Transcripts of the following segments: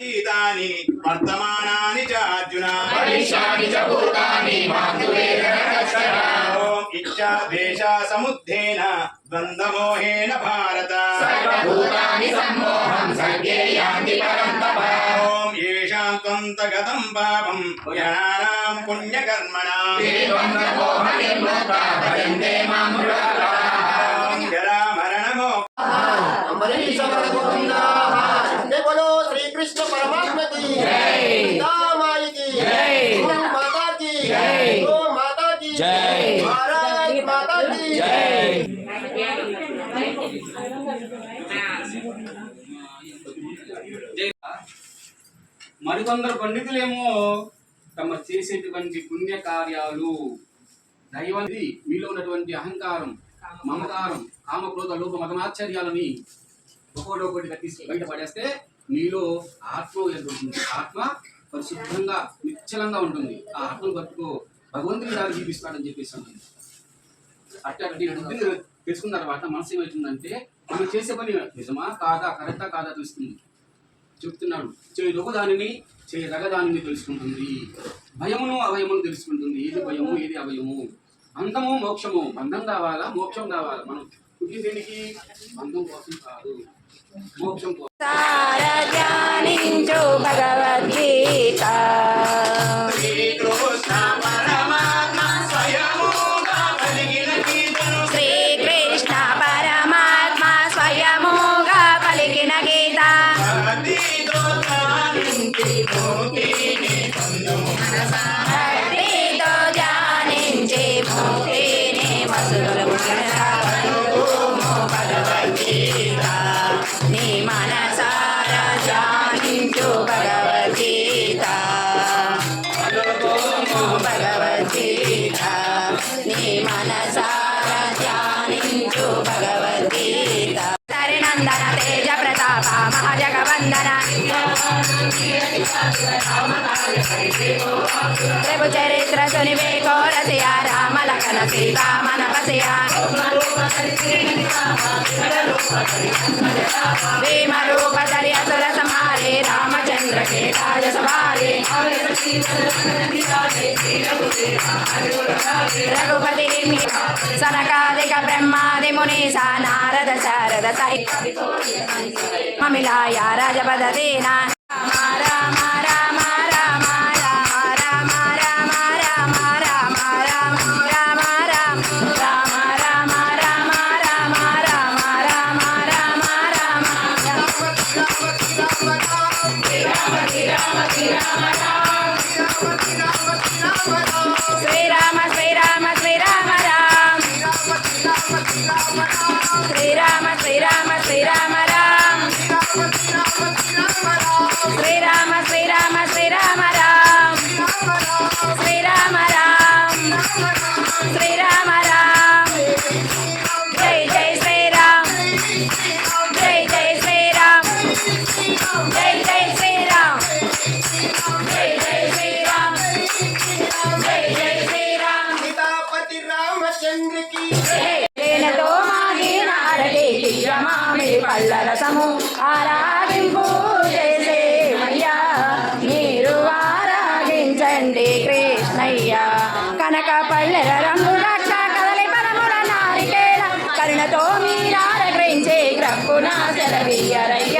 గీతాని వర్తమానాని చ అర్జున. భవిష్యాని చ భూతాని మాతురేణ కష్టన ఓం ఇచ్చా ద్వేష సముద్ధేన ద్వంద్వమోహేన భారత. సర్వభూతాని పాపం జనానాం పుణ్యకర్మణాం. మరణమో కృష్ణ పరమాత్మకి. సీతామాయికి. మాతాకి ఓ మాతాకి మహారాజ్ మాతాకి. మరికొందరు పండితులేమో తమ చేసేటువంటి పుణ్య కార్యాలు దైవాన్ని మీలో ఉన్నటువంటి అహంకారం మమకారం కామక్రోధ లోప మతమాశ్చర్యాలని ఒకటొకటిగా తీసుకు బయటపడేస్తే నీలో ఆత్మ ఎదుగుతుంది ఆత్మ పరిశుద్ధంగా నిశ్చలంగా ఉంటుంది. ఆ ఆత్మను పట్టుకో. భగవంతుని దారి చూపిస్తాడని చెప్పేసి ఉంటుంది అట్లా అట్టి బుద్ధిని తెలుసుకున్న తర్వాత మనసు ఏమవుతుందంటే మనం చేసే పని నిజమా? కాదా? కరెక్టా? కాదా? తెలుస్తుంది. చెప్తున్నాడు. చేయదొక దానిని చేయదగ దానిని తెలుసుకుంటుంది. భయమును అభయమును తెలుసుకుంటుంది. ఏది భయము? ఏది అభయము అంతము మోక్షము. బంధం కావాలా? మోక్షం కావాలా? మనం పుట్టిదేనికి అందం కోసం కాదు మోక్షం భగవద్గీత. తన సీత మన పసియ భీమ రూప ధరి అసల సమారే రామచంద్ర కే రఘుపతి సనకాదిక బ్రహ్మాది మునీస నారద శారద సై. మమిళాయ రాజపద రామ. దివ్యమామి రసము ఆరాగింపు చేసేమయ్యా మీరు ఆరాగించండి కృష్ణయ్య. కనక పల్లెల రంగు రక్ష కదలి పరముల నారికేళ కరుణతో మీరారగ్రహించే గ్రప్పున సెలవీయరయ్యా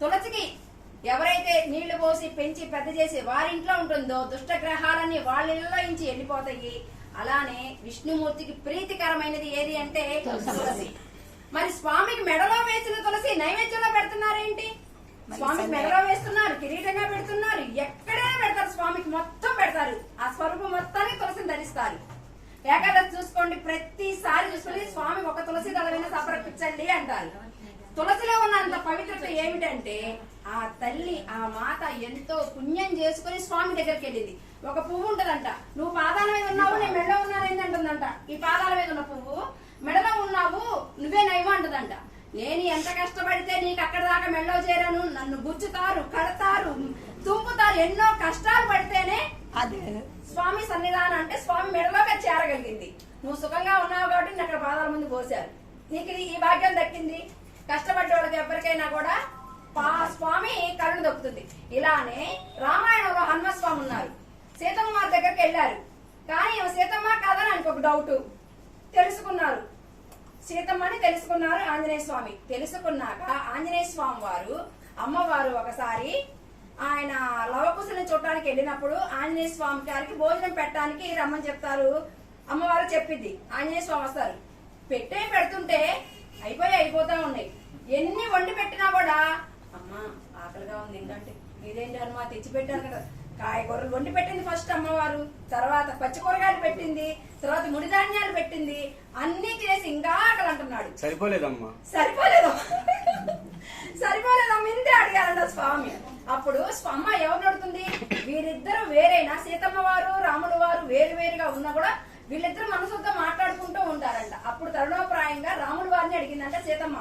తులసికి ఎవరైతే నీళ్ళు పోసి పెంచి పెద్ద చేసి వారింట్లో ఉంటుందో దుష్ట గ్రహాలన్నీ వాళ్ళ ఇళ్ళలో నుంచి వెళ్ళిపోతాయి అలానే విష్ణుమూర్తికి ప్రీతికరమైనది ఏది అంటే తులసి. మరి స్వామికి మెడలో వేసిన తులసి నైవేద్యంలో పెడుతున్నారేంటి? స్వామికి మెడలో వేస్తున్నారు కిరీటంగా పెడుతున్నారు ఎక్కడే పెడతారు స్వామికి మొత్తం పెడతారు. ఆ స్వరూపం మొత్తానికి తులసిని ధరిస్తారు. ఏకాదశి చూసుకోండి ప్రతిసారి చూసుకొని స్వామి ఒక తులసి దళమైన సమర్పించండి అంటారు. తులసిలో ఉన్నంత పవిత్రత ఏమిటంటే ఆ తల్లి ఆ మాత ఎంతో పుణ్యం చేసుకుని స్వామి దగ్గరికి వెళ్ళింది ఒక పువ్వు ఉంటదంట. నువ్వు పాదాల మీద ఉన్నావు నేను మెడలో ఉన్నాను ఏంటంటుందంట ఈ పాదాల మీద ఉన్న పువ్వు మెడలో ఉన్నావు నువ్వే నైవ అంటదంట. నేను ఎంత కష్టపడితే నీకు అక్కడ దాకా మెడలో చేరాను. నన్ను గుచ్చుతారు కడతారు తుంపుతారు. ఎన్నో కష్టాలు పడితేనే స్వామి సన్నిధానం అంటే స్వామి మెడలోకి చేరగలిగింది. నువ్వు సుఖంగా ఉన్నావు కాబట్టి నేను అక్కడ పాదాల ముందు పోసారు నీకు ఇది- ఈ భాగ్యం దక్కింది. కష్టపడ్డ వాళ్ళకి ఎవరికైనా కూడా పా- స్వామి కరుణ దొక్కుతుంది. ఇలానే రామాయణంలో హనుమస్వామి ఉన్నారు. సీతమ్మ వారి దగ్గరికి వెళ్ళారు. కానీ సీతమ్మ కాదని ఆయనకు ఒక డౌట్ తెలుసుకున్నారు. సీతమ్మని తెలుసుకున్నారు ఆంజనేయ స్వామి. తెలుసుకున్నాక ఆంజనేయ స్వామి వారు అమ్మవారు ఒకసారి ఆయన లవకుశని చూడటానికి వెళ్ళినప్పుడు ఆంజనేయ స్వామి గారికి భోజనం పెట్టడానికి రమ్మని చెప్తారు. అమ్మవారు చెప్పింది. ఆంజనేయ స్వామి వస్తారు. పెట్టే పెడుతుంటే అయిపోయి అయిపోతా ఉన్నాయి. ఎన్ని వండి పెట్టినా కూడా అమ్మా ఆకలిగా ఉంది. ఇంకంటే ఇదేంటి హనుమా తెచ్చి పెట్టారు కదా. కాయగూరలు వండి పెట్టింది ఫస్ట్ అమ్మవారు తర్వాత పచ్చి కూరగాయలు పెట్టింది తర్వాత ముడి ధాన్యాలు పెట్టింది అన్ని తినేసి ఇంకా ఆకలి అంటున్నాడు. సరిపోలేదమ్మా. సరిపోలేదు. సరిపోలేదమ్మ ఇంతే అడిగారంట స్వామి. అప్పుడు అమ్మ ఎవరు నడుతుంది వీరిద్దరు వేరైనా సీతమ్మ వారు రాముడు వారు వేరు వేరుగా ఉన్నా కూడా వీళ్ళిద్దరు మనసుతో మాట్లాడుకుంటూ ఉంటారంట అప్పుడు తరుణోప్రాయంగా రాముడు వారిని అడిగిందంట సీతమ్మ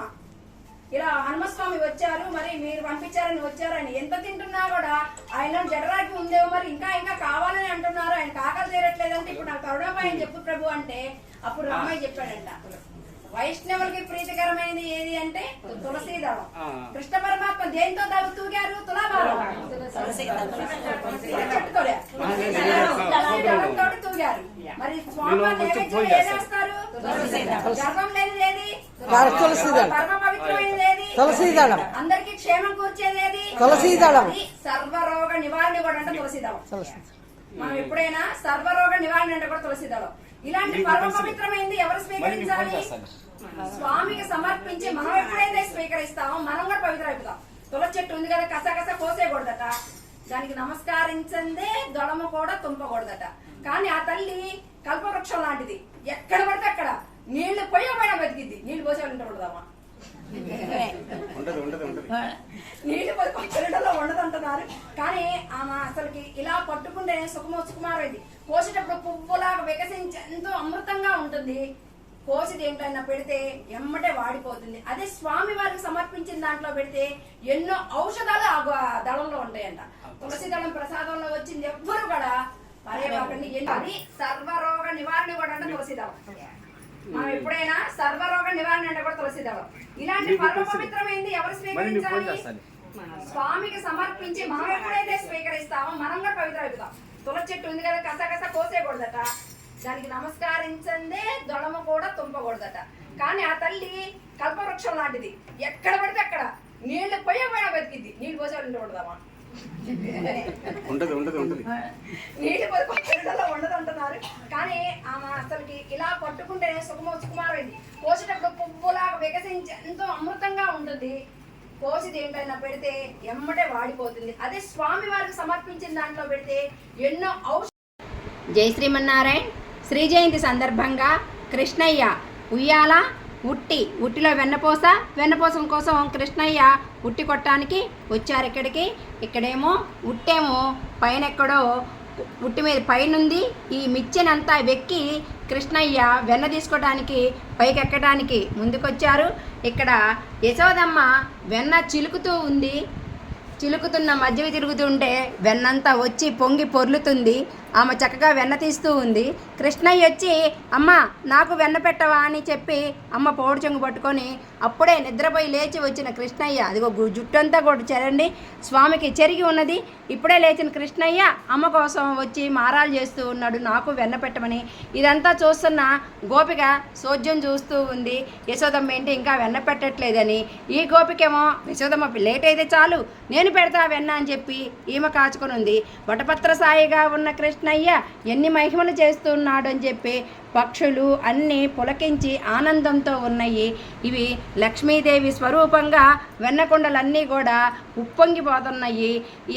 ఇలా హనుమస్వామి వచ్చారు మరి మీరు పంపించారని వచ్చారని ఎంత తింటున్నా కూడా ఆయన జడరాకి ఉందేమో మరి ఇంకా ఇంకా కావాలని అంటున్నారు ఆయన కాకలు తీరట్లేదంటే ఇప్పుడు నాకు తరుణోపాయం చెప్పు ప్రభు అంటే అప్పుడు రామయ్య చెప్పాడంట వైష్ణవులకి ప్రీతికరమైనది ఏది అంటే తులసి దళం ఆ. కృష్ణ పరమాత్మ దేంతో దాగు తూగారు తులాభారం చెట్టుతోనే. మరి స్వామి నేను కొంచెం నైవేద్యం ఫోన్ ఏది చేస్తాను. వేస్తారు గర్భం లేనిది ఏది తులసి దళం. పరమ పవిత్రమైనది ఏది తులసి దళం. అందరికి క్షేమం కూర్చేది ఏది తులసి దళం. అది సర్వరోగ నివారణ కూడా అంటే తులసి దళం తులసి. మనం ఎప్పుడైనా సర్వరోగ నివారణ అంటే కూడా తులసి దళం ఇలాంటి పరమ తెలుసు. పవిత్రమైనది ఎవరు స్వీకరించాలి స్వామికి సమర్పించి మనం ఎప్పుడైతే స్వీకరిస్తామో మనం కూడా పవిత్ర అయిపోతాం తులసి చెట్టు ఉంది కదా కస కస కోసేయకూడదట దానికి నమస్కరించందే దొడమ కూడా తుంపకూడదట కానీ ఆ తల్లి కల్పవృక్షం లాంటిది. ఎక్కడ పడితే అక్కడ. నీళ్ళు పోయకపోయినా బతికిద్ది. నీళ్ళు పోసే వాళ్ళు ఉండకూడదమ్మా నీళ్ళు పోసి పచ్చడిలో ఉండదంటున్నారు కానీ ఆమె అసలుకి ఇలా పట్టుకుంటేనే సుఖమో సుకుమారైంది కోసేటప్పుడు పువ్వులాగా వికసించి ఎంతో అమృతంగా ఉంటుంది. కోసి దేంట్లైనా పెడితే ఎమ్మటే వాడిపోతుంది. అదే స్వామి వారికి సమర్పించిన దాంట్లో పెడితే ఎన్నో ఔషధాలు ఆ దళంలో ఉంటాయంట. తులసి దళం ప్రసాదంలో వచ్చింది ఎవ్వరు కూడా అది సర్వరోగ నివారణ కూడా అంటే తులసి దళం మనం ఎప్పుడైనా సర్వరోగ నివారణ అంటే కూడా తులసి దళం ఇలాంటి పరమ పవిత్రమైంది ఎవరు స్వీకరించాలి? స్వామికి సమర్పించి మనం ఎప్పుడైతే స్వీకరిస్తామో. మనం కూడా పవిత్ర అయిపోతాం తులసి చెట్టు ఉంది కదా కస కస కోసేయకూడదట దానికి నమస్కరించందే దొడమ కూడా తుంపకూడదట. కానీ ఆ తల్లి కల్పవృక్షం లాంటిది. ఎక్కడ పడితే అక్కడ నీళ్ళు పోయకపోయినా బతికిద్ది నీళ్ళు పోసే వాళ్ళు ఉండకూడదమ్మా ఉంటది ఉంటది ఉంటది. నీళ్ళు పొదుపు ఉండదు అంటున్నారు. కానీ ఆమె అసలుకి ఇలా పట్టుకుంటేనే సుఖమ సుకుమారైంది కోసేటప్పుడు పువ్వులాగా వికసించి ఎంతో అమృతంగా ఉంటుంది. కోసి దేంట్లైనా పెడితే ఎమ్మటే వాడిపోతుంది. అదే స్వామి వారికి సమర్పించిన దాంట్లో పెడితే ఎన్నో ఔష జై శ్రీమన్నారాయణ. శ్రీ జయంతి సందర్భంగా కృష్ణయ్య ఉయ్యాల ఉట్టి ఉట్టిలో వెన్నపూస వెన్నపూసం కోసం కృష్ణయ్య ఉట్టి కొట్టడానికి వచ్చారు ఇక్కడికి. ఇక్కడేమో ఉట్టేమో పైన ఎక్కడో ఉట్టి మీద పైనుంది. ఈ మిచ్చెనంతా వెక్కి కృష్ణయ్య వెన్న తీసుకోవడానికి పైకి ఎక్కడానికి ముందుకొచ్చారు. ఇక్కడ యశోదమ్మ వెన్న చిలుకుతూ ఉంది. చిలుకుతున్న మధ్యవి తిరుగుతుంటే వెన్నంతా వచ్చి పొంగి పొర్లుతుంది. ఆమె చక్కగా వెన్న తీస్తూ ఉంది. కృష్ణయ్య వచ్చి అమ్మ నాకు వెన్న పెట్టవా? అని చెప్పి అమ్మ పౌడు చెంగు పట్టుకొని అప్పుడే నిద్రపోయి లేచి వచ్చిన కృష్ణయ్య. అదిగో జుట్టంతా జుట్టు అంతా కూడా చెరండి. స్వామికి చెరిగి ఉన్నది. ఇప్పుడే లేచిన కృష్ణయ్య అమ్మ కోసం వచ్చి మారాలు చేస్తూ ఉన్నాడు. నాకు వెన్న పెట్టమని. ఇదంతా చూస్తున్న గోపిక సోద్యం చూస్తూ ఉంది. యశోదమ్మ ఏంటి ఇంకా వెన్న పెట్టట్లేదని? ఈ గోపికేమో యశోదమ్మ లేట్ అయితే చాలు. నేను పెడతా వెన్న అని చెప్పి ఈమె కాచుకొని ఉంది. వటపత్ర సాయిగా ఉన్న కృష్ణ కృష్ణయ్య ఎన్ని మహిమలు చేస్తున్నాడు అని చెప్పి పక్షులు అన్నీ పులకించి ఆనందంతో ఉన్నాయి. ఇవి లక్ష్మీదేవి స్వరూపంగా వెన్నకొండలన్నీ కూడా ఉప్పొంగిపోతున్నాయి.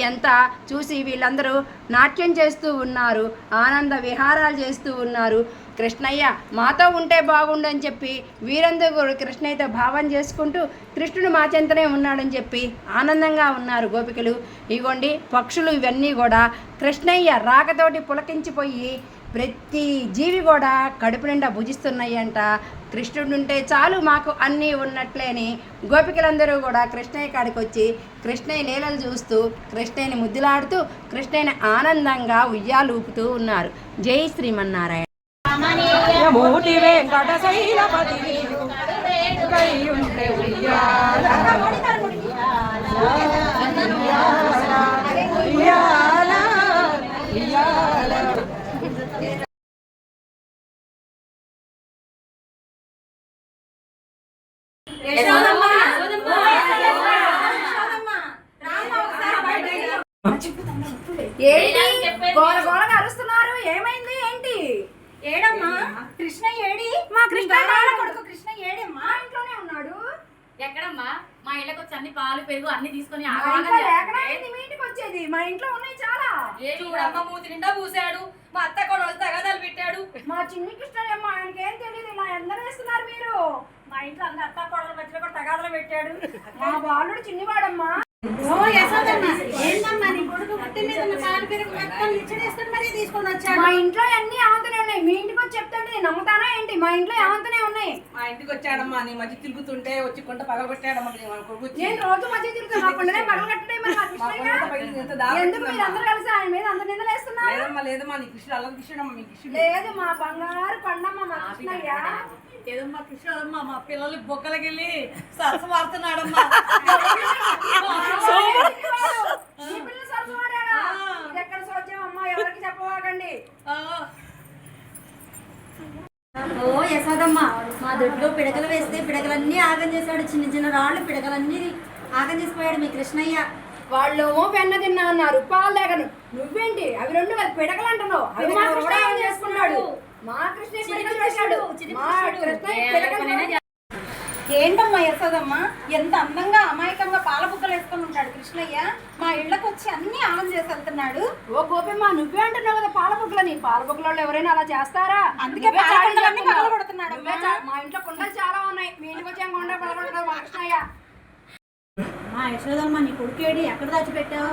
ఎంత చూసి వీళ్ళందరూ నాట్యం చేస్తూ ఉన్నారు ఆనంద విహారాలు చేస్తూ ఉన్నారు. కృష్ణయ్య మాతో ఉంటే బాగుండని చెప్పి వీరందరూ కృష్ణయ్యతో భావం చేసుకుంటూ కృష్ణుడు మా చెంతనే ఉన్నాడని చెప్పి ఆనందంగా ఉన్నారు గోపికలు. ఇగోండి పక్షులు ఇవన్నీ కూడా కృష్ణయ్య రాకతోటి పులకించిపోయి ప్రతి జీవి కూడా కడుపు నిండా భుజిస్తున్నాయి అంట కృష్ణుడు ఉంటే చాలు మాకు అన్నీ ఉన్నట్లేని గోపికలందరూ కూడా కృష్ణయ్య కాడికి వచ్చి కృష్ణయ్య లీలలు చూస్తూ కృష్ణయ్యని ముద్దులాడుతూ కృష్ణయ్యని ఆనందంగా ఉయ్యాలూపుతూ ఉన్నారు. జై శ్రీమన్నారాయణ. మూటి వెంకట శైలపతి. ఏంటి గోల గోలగా అరుస్తున్నారు. ఏమైంది? ఏడమ్మా? కృష్ణ ఏడి? మా కృష్ణ కొడుకు కృష్ణ ఏడమ్మా? మా ఇంట్లోనే ఉన్నాడు. ఎక్కడమ్మా? మా ఇళ్ళకి వచ్చి అన్ని పాలు పెరుగు అన్ని తీసుకొని మా ఇంటికి వచ్చేది. మా ఇంట్లో ఉన్నాయి చాలా. ఏ చూడమ్మ మూతి నిండా పూసాడు. మా అత్త కూడా తగదాలు పెట్టాడు. మా చిన్ని కృష్ణయ్యమ్మ ఆయనకి ఏం తెలియదు ఇలా ఎందరు వేస్తున్నారు మీరు? మా ఇంట్లో అందరు అత్త కోడల మధ్యలో కూడా తగాదాలు పెట్టాడు. మా బాలుడు చిన్నివాడమ్మా. మా ఇంట్లో అన్ని ఆవంతనే ఉన్నాయి. మీ ఇంటికి వచ్చి చెప్తుంటే నేను నమ్ముతానా ఏంటి? మా ఇంట్లో ఆవంతనే ఉన్నాయి. మా ఇంటికి వచ్చాడమ్మా నీ మధ్య తిరుగుతుంటే వచ్చి కొంట పగలగొట్టాడమ్మా నీ మన కొడుకు వచ్చి. నేను రోజు మధ్య తిరుగుతాను మా కొండనే పగలు కట్టడే మరి మా మా కృష్ణయ్య కొండ పగిలింది, ఎంత దారుణం ఎందుకు మీరు ఉందమ్మా. అందరూ కలిసి ఆయన మీద నిందలేస్తున్నారు లేదమ్మా లేదమ్మా నీ కృష్ణుడు అల్లరి కృష్ణుడమ్మా మీ కృష్ణుడు లేదు మా బంగారు పండమ్మ మా కృష్ణయ్య. ఏదమ్మా కృష్ణుడమ్మా మా పిల్లలు సరసమాడుతున్నాడమ్మా సరసమాడాడా? ఇది ఎక్కడ సోద్యం అమ్మా ఎవరికి చెప్పవాకండి? ఓ యశోదమ్మ మా దొడ్లో పిడకలు వేస్తే పిడకలన్నీ ఆగం చేశాడు. చిన్న చిన్న రాళ్ళు పిడకలన్నీ ఆగం చేసిపోయాడు మీ కృష్ణయ్య. వాళ్ళు వెన్న తిన్నా అన్నారు పాలు తాగను. నువ్వేంటి? అవి రెండు పిడకలు అంటున్నావు. అవి మా మా కృష్ణ ఏంటమ్మా యశోదమ్మ? ఎంత అందంగా అమాయకంగా పాల బుక్కలు వేసుకొని ఉంటాడు కృష్ణయ్య. మా ఇళ్ళకి వచ్చి అన్ని ఆగం చేసి వెళ్తున్నాడు. ఓ గోపమ్మ నువ్వే అంటున్నావు కదా పాల బుగ్గలని. పాల బుగ్గలలో ఎవరైనా అలా చేస్తారా? అందుకే. పగలగొడుతున్నాడు మా ఇంట్లో కుండలు చాలా ఉన్నాయి. మీ ఇంటికి వచ్చాం కొండ పగలగొడతావు మా కృష్ణయ్య. మా యశోదమ్మ నీ కొడుకేడి ఎక్కడ దాచిపెట్టావు?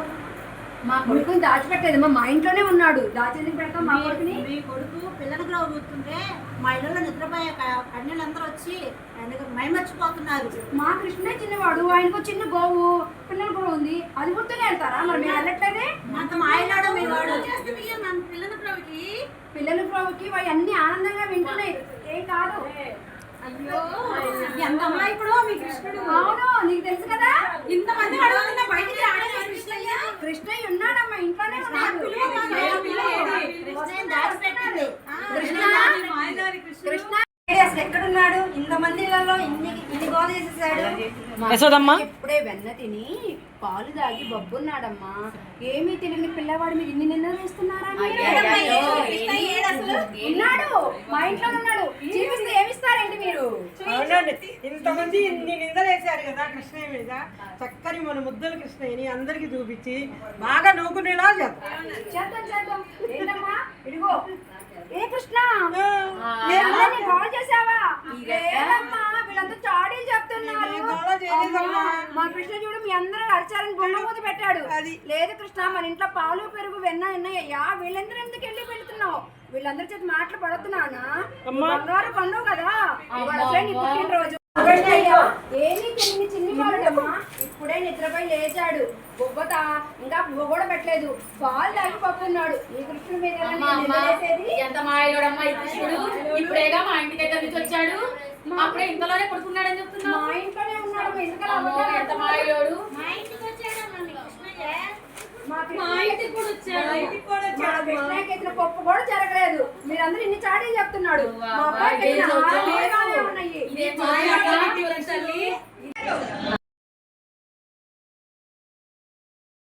మా కొడుకుని దాచిపెట్టేది మా ఇంట్లోనే ఉన్నాడు. దాచేందుకు పెడతాం మా కొడుకుని? మీ కొడుకు పిల్లలకు గ్రౌ కూర్చుంటే మా ఇళ్ళలో నిద్రపోయే కన్యలందరూ వచ్చి మైమర్చిపోతున్నారు. మా కృష్ణే చిన్నవాడు. ఆయనకు చిన్న గోవు. పిల్లలు కూడా ఉంది. అది గుర్తునే వెళ్తారా? మరి మేము వెళ్ళట్లేదే? అంత మాయలాడు మీ వాడు. పిల్లల ప్రభుకి పిల్లల ప్రభుకి అవి అన్ని ఆనందంగా వింటున్నాయి. ఏం కాదు. అయ్యో ఎంత అమ్మాయికుడు మీ కృష్ణుడు? అవును నీకు తెలుసు కదా? ఇంతమంది అడుగుతున్నా బయటికి రాలేదు కృష్ణయ్య? కృష్ణయ్య ఉన్నాడమ్మా ఇంట్లోనే ఉన్నాడు. కృష్ణ కృష్ణ అసలు ఎక్కడున్నాడు? ఇంతమందిలలో ఇన్ని ఇన్ని గోల చేసేసాడు. యశోదమ్మ? ఇప్పుడే వెన్న తిని పాలు తాగి బబ్బున్నాడమ్మా. ఏమీ తెలియని పిల్లవాడి మీద ఇన్ని నిందలు వేస్తున్నారా మీరు? ఉన్నాడు మా ఇంట్లో ఉన్నాడు. ఏమిస్తారేంటి మీరు? అవునండి. ఇంతమంది ఇన్ని నిందలేశారు కదా కృష్ణయ్య మీద. చక్కని మన ముద్దలు కృష్ణయ్యని అందరికి చూపించి బాగా నూకునేలా చేద్దాం చేద్దాం. చేద్దాం ఇదిగో. గోల చేసావా లేదమ్మా వీళ్ళంతా చాడీలు చెప్తున్నారు. మా కృష్ణ చూడు మీ అందరూ అరిచారని బొమ్మపోత పెట్టాడు. అది. లేదు కృష్ణ మన ఇంట్లో పాలు పెరుగు వెన్న ఉన్నాయ్యా వీళ్ళందరూ ఎందుకు వెళ్ళి పెడుతున్నావు? వీళ్ళందరి చేతి మాటలు పడుతున్నానా బంగారు పండుగ కదా. ఇవాళ ఏమీ చిన్ని ఇప్పుడే నిద్రపై లేచాడు. బొబ్బత ఇంకా బువ్వ కూడా పెట్టలేదు. పాలు తాగి పప్పున్నాడు ఈ కృష్ణుడి మీద? ఎంత మాయలోడమ్మా ఈ కృష్ణుడు ఇప్పుడేగా మా ఇంటి దగ్గర నుంచి వచ్చాడు. అప్పుడే ఇంతలోనే పడుకున్నాడని చెప్తున్నా మా ఇంట్లోనే ఉన్నాడు. ఎందుకలా ఎంత మాయలోడు. మా ఇంటికి కూడా వచ్చాడు. పప్పు కూడా జరగలేదు. మీరందరూ ఇన్ని చాడీలు చెప్తున్నాడు. మా అబ్బాయి పెట్టిన ఉన్నాయి?